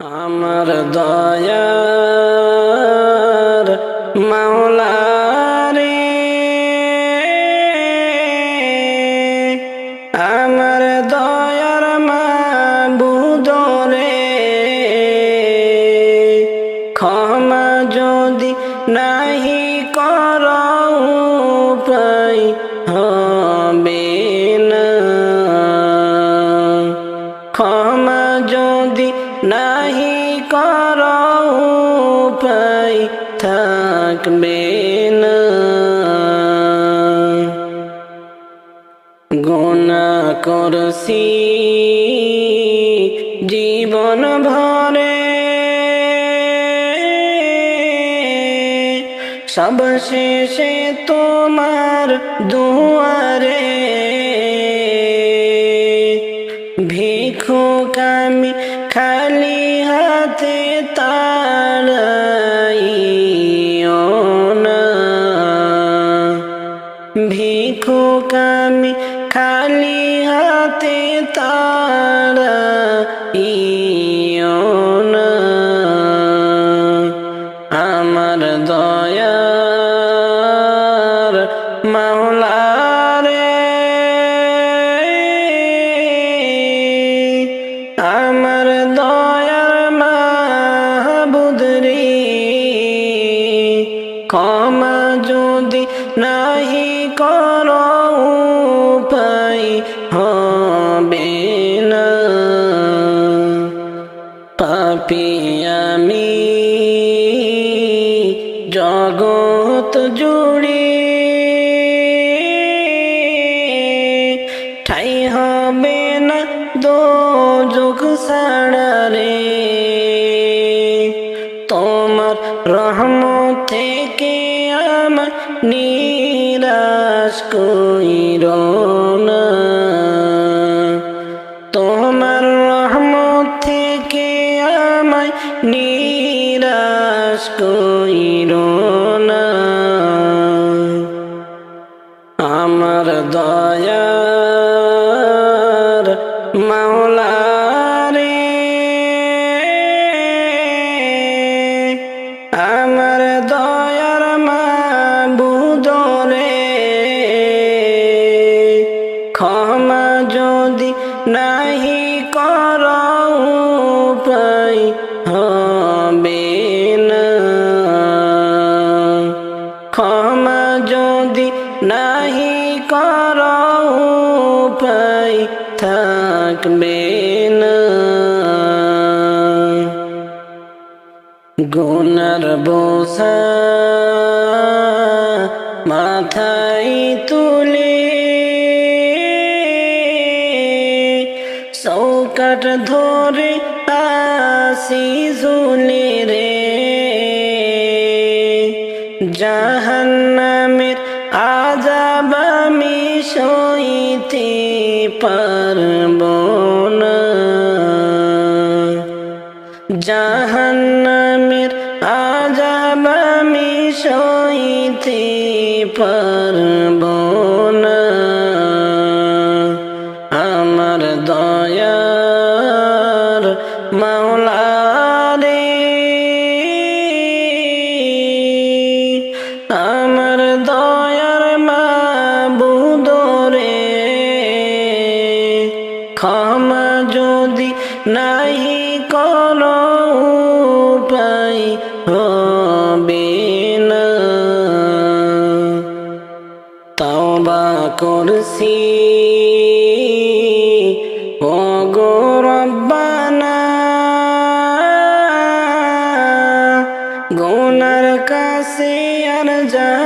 আমার দয়ার মাওলা থাকবে না গোনা করছি জীবন ভরে। সবশেষে তোমার দুয়ারে নাহি করো। কইর না। ক্ষমা যদি নাহি কর উপায় হবে না। ক্ষমা যদি নাহি কর উপায় থাকবে না। গুণার বোসা কর ধরে আসি জুলে রে জাহান্নামের আজাব আমি সইতে পারব। মাওলা গোনার কাছে আর যা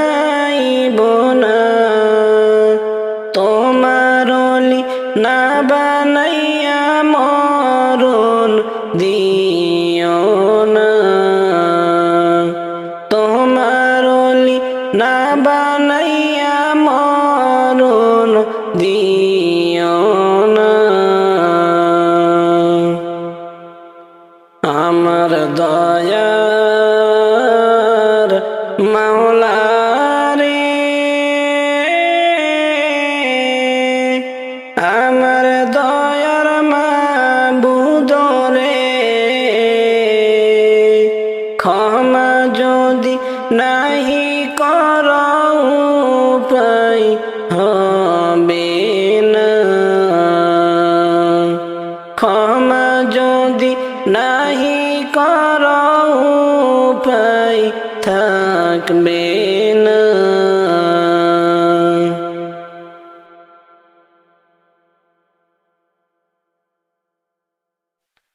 না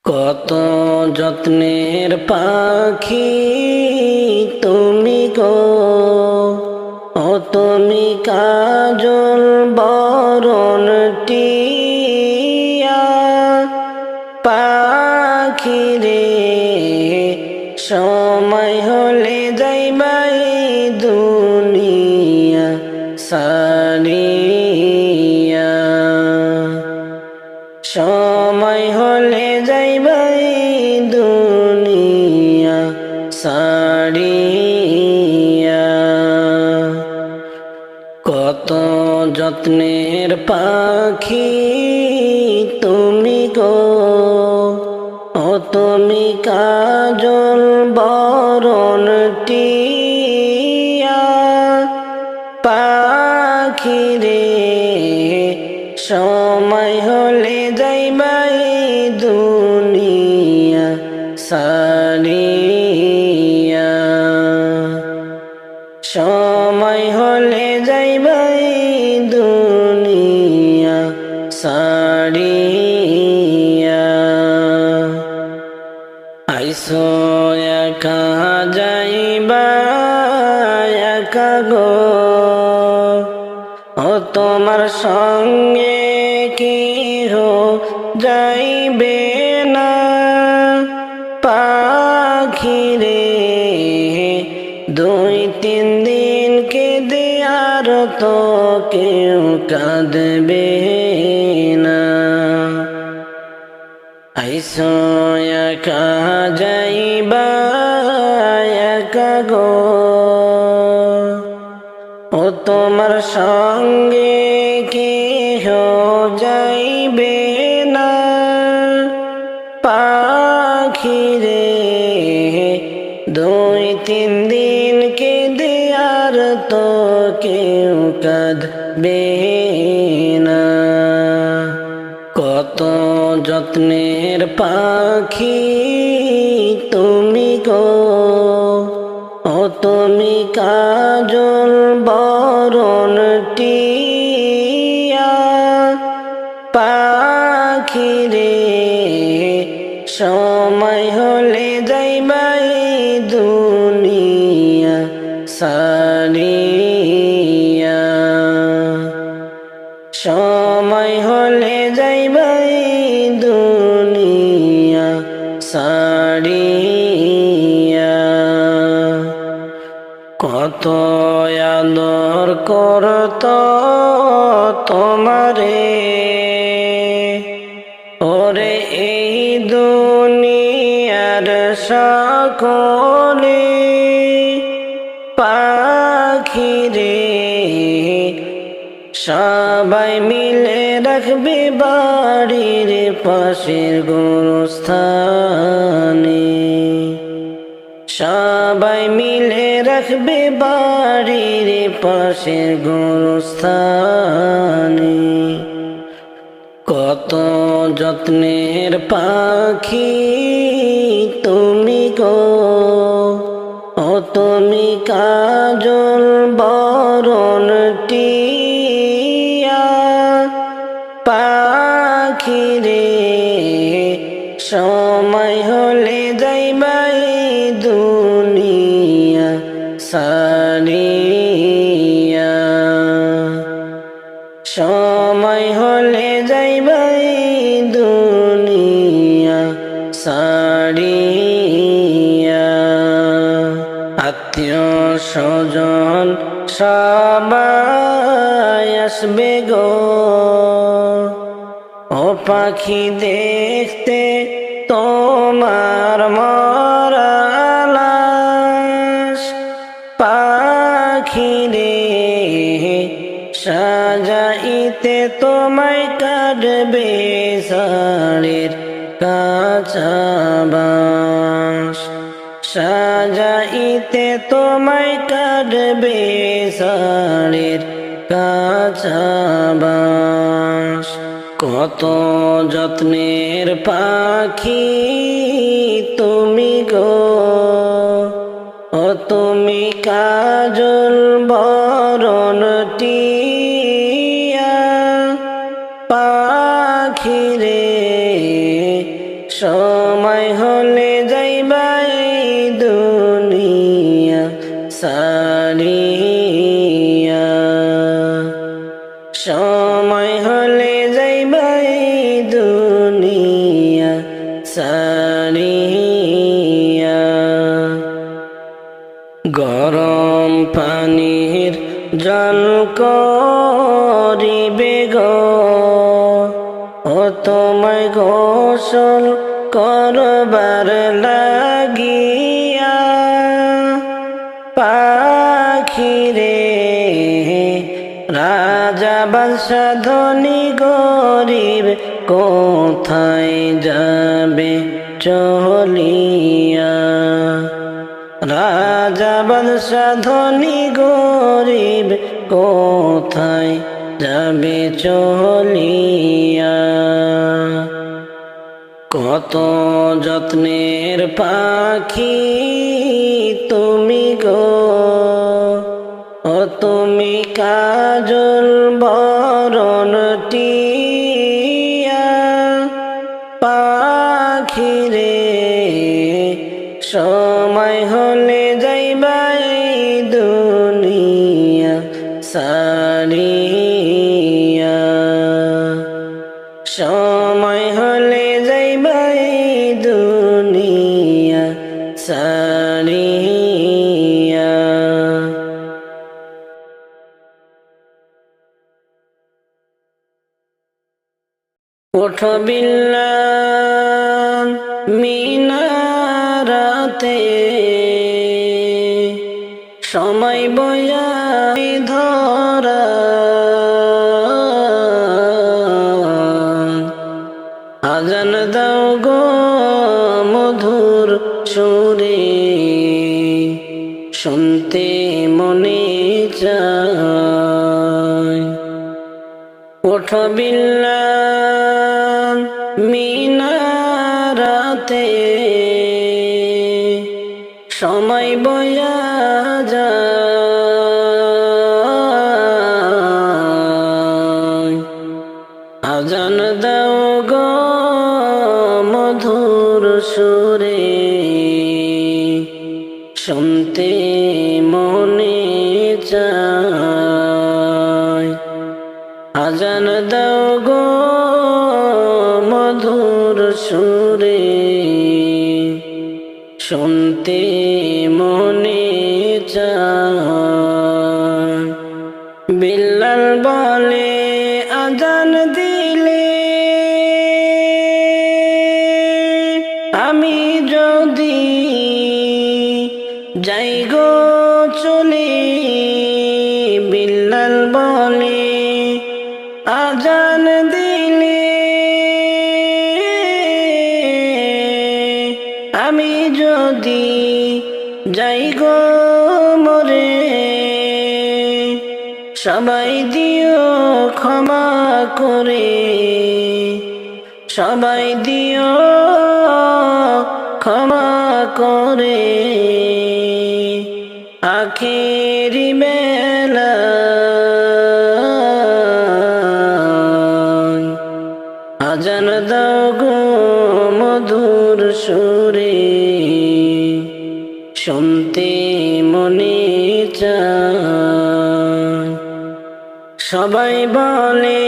কত যত্নের পাখি তুমি গো ও তুমি সারিয়া সময় হলে যাইবাই দুনিয়া সারিয়া। কত যত্নের পাখি সময় যাইবে না পাখি রে দুই তিন দিন কেঁদে আর তো কেউ কাঁদবে না। আইসো একা যাইবা, একা গো। ও তোমার সঙ্গে দুই তিন দিন কে দেয়ার তো কেউ কাঁদবে না কত যত্নের পাখি তুমি গো, ও তুমি কাজল সময় হলে যাইবাই দুনিয়া সারিয়া সময় হলে যাইবাই দুনিয়া সারিয়া কত আদর করত সকলে পাখি রে সবাই মিলে রাখবে বাড়ির পাশের গোরস্থানে। সবাই মিলে রাখবে বাড়ির পাশের গোরস্থানে। কত যত্নের পাখি তুমি গো ও তুমি কাজল বরণ টিয়া পাখি রে সবাই আসবে গো ও পাখি দেখতে তোমার মরালাস পাখি রে সাজাইতে তোমায় কাটবে সাড়ের কাছাবাস সাজাইতে তোমায় কাটবে সাড়ের কাছাবাস কত যত্নের পাখি তুমি গো ও তুমি কাজল কোথায় যাবে চলিয়া রাজা বাদশা গরিব, কোথায় যাবে চলিয়া কত যত্নের পাখি তুমি গো, ও তুমি কাজল পাখি রে মিনারাতে সময় বয়া ধরা সময় বয়া যা আজান দাও গো মধুর সুরে। বিল্লাল বলে সবাই দিও ক্ষমা করে, সবাই দিও ক্ষমা করে। আখেরি মেলা আজান দাও গো মধুর সুরে। সবাই বলে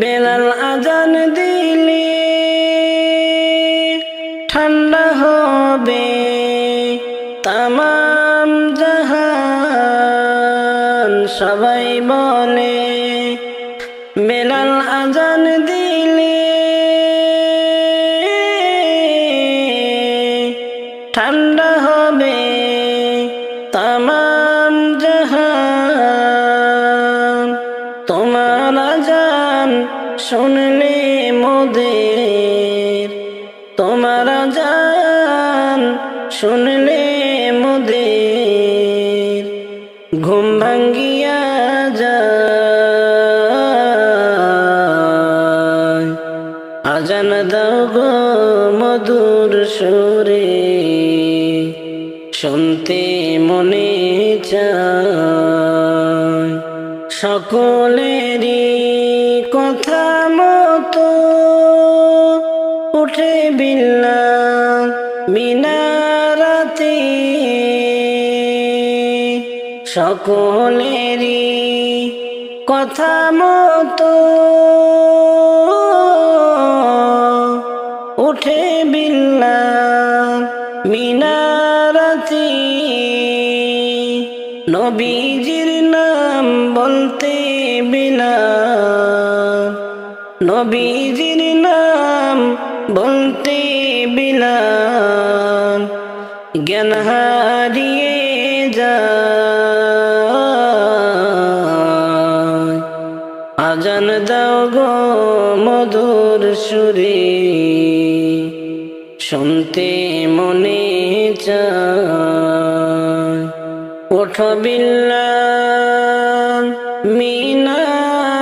বেলাল আজান দিলে। শুনলে মোদের, তোমার জান শুনলে মোদের, ঘুম ভাঙ্গিয়া যায়। আজান দাও গো মধুর সুরে, শুনতে মনে চায়। সকলেরই উঠে বিল্লা মিনারাতে। সকলেরই কথা মতো উঠে বিল্লা মিনারাতি। নবীজির নাম বলতে বিলা নাম বলতে বিলা জ্ঞান হারিয়ে যায়। আজান দাও গো মধুর সুরে, শুনতে মনে চায়। ওঠ বিল্লা মিনারাতে